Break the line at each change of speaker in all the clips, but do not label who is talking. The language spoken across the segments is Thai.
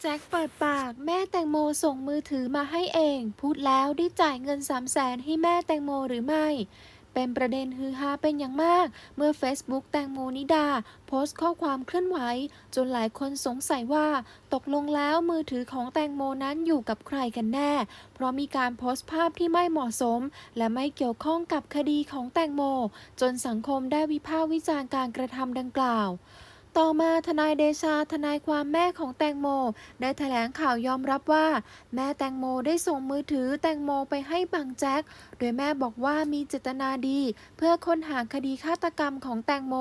แจ็คเปิดปาก แม่แตงโมส่งมือถือมาให้เอง พูดแล้วได้จ่ายเงิน3 0 0แสนให้แม่แตงโมหรือไม่ เป็นประเด็นฮือฮาเป็นอย่างมาก เมื่อ Facebook แตงโมนิดา โพสต์ข้อความเคลื่อนไหว จนหลายคนสงสัยว่า ตกลงแล้วมือถือของแตงโมนั้นอยู่กับใครกันแน่ เพราะมีการโพสต์ภาพที่ไม่เหมาะสม และไม่เกี่ยวข้องกับคดีของแตงโม จนสังคมได้วิพากษ์วิจารณ์การกระทำดังกล่าว ต่อมาทนายเดชาทนายความแม่ของแตงโม ได้แถลงข่าวยอมรับว่า แม่แตงโมได้ส่งมือถือแตงโมไปให้บังแจ็ค โดยแม่บอกว่ามีเจตนาดี เพื่อค้นหาคดีฆาตกรรมของแตงโม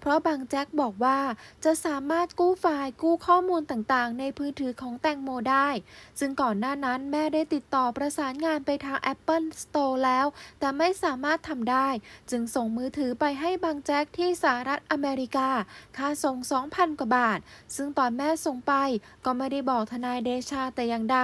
เพราะบังแจ็คบอกว่าจะสามารถกู้ไฟล์กู้ข้อมูลต่างๆ ในมือถือของแตงโมได้ ซึ่งก่อนหน้านั้นแม่ได้ติดต่อประสานงานไปทาง Apple Store แล้ว แต่ไม่สามารถทำได้ จึงส่งมือถือไปให้บังแจ็คที่สหรัฐอเมริกาค่าส่ง2,000 กว่าบาท ซึ่งตอนแม่ส่งไปก็ไม่ได้บอกทนายเดชาแต่อย่างใด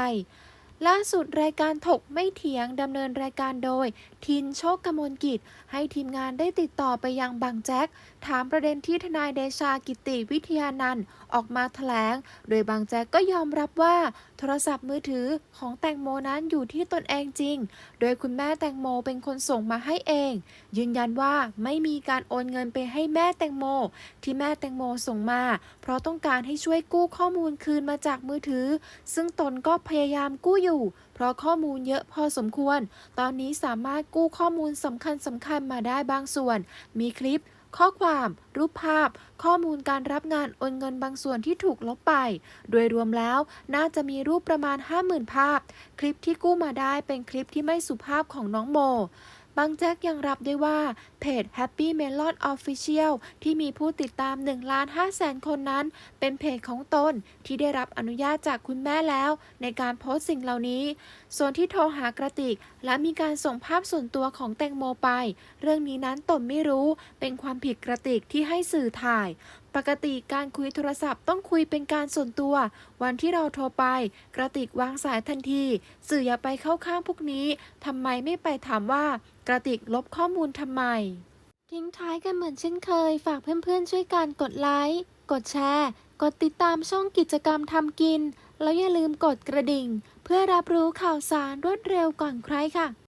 ล่าสุดรายการถกไม่เถียงดำเนินรายการโดย ทินโชคกมลกิจ ให้ทีมงานได้ติดต่อไปยังบางแจ็ค ถามประเด็นที่ทนายเดชากิติวิทยานันท์ออกมาแถลง โดยบางแจ็คก็ยอมรับว่า โทรศัพท์มือถือของแตงโมนั้นอยู่ที่ตนเองจริง โดยคุณแม่แตงโมเป็นคนส่งมาให้เอง ยืนยันว่าไม่มีการโอนเงินไปให้แม่แตงโม ที่แม่แตงโมส่งมา เพราะต้องการให้ช่วยกู้ข้อมูลคืนมาจากมือถือ ซึ่งตนก็พยายามกู้อยู่เพราะข้อมูลเยอะพอสมควร ตอนนี้สามารถกู้ข้อมูลสำคัญสำคัญมาได้บางส่วน มีคลิป ข้อความ รูปภาพ ข้อมูลการรับงานโอนเงินบางส่วนที่ถูกลบไป โดยรวมแล้วน่าจะมีรูปประมาณ 50,000 ภาพ คลิปที่กู้มาได้เป็นคลิปที่ไม่สุภาพของน้องโม บางแจ็คยังรับได้ว่า เพจ Happy Melon Official ที่มีผู้ติดตาม1ล้าน5แสนคนนั้น เป็นเพจของตนที่ได้รับอนุญาตจากคุณแม่แล้ว ในการโพสต์สิ่งเหล่านี้ ส่วนที่โทรหากระติก และมีการส่งภาพส่วนตัวของแตงโมไป เรื่องนี้นั้นตนไม่รู้ เป็นความผิดกระติกที่ให้สื่อถ่ายปกติการคุยโทรศัพท์ต้องคุยเป็นการส่วนตัว วันที่เราโทรไป กระติกวางสายทันที สื่ออย่าไปเข้าข้างพวกนี้ทำไมไม่ไปถามว่ากระติกลบข้อมูลทำไม ทิ้งท้ายกันเหมือนเช่นเคย ฝากเพื่อนๆช่วยกันกดไลค์ กดแชร์ กดติดตามช่องกิจกรรมทำกิน แล้วอย่าลืมกดกระดิ่ง เพื่อรับรู้ข่าวสารรวดเร็วก่อนใครค่ะ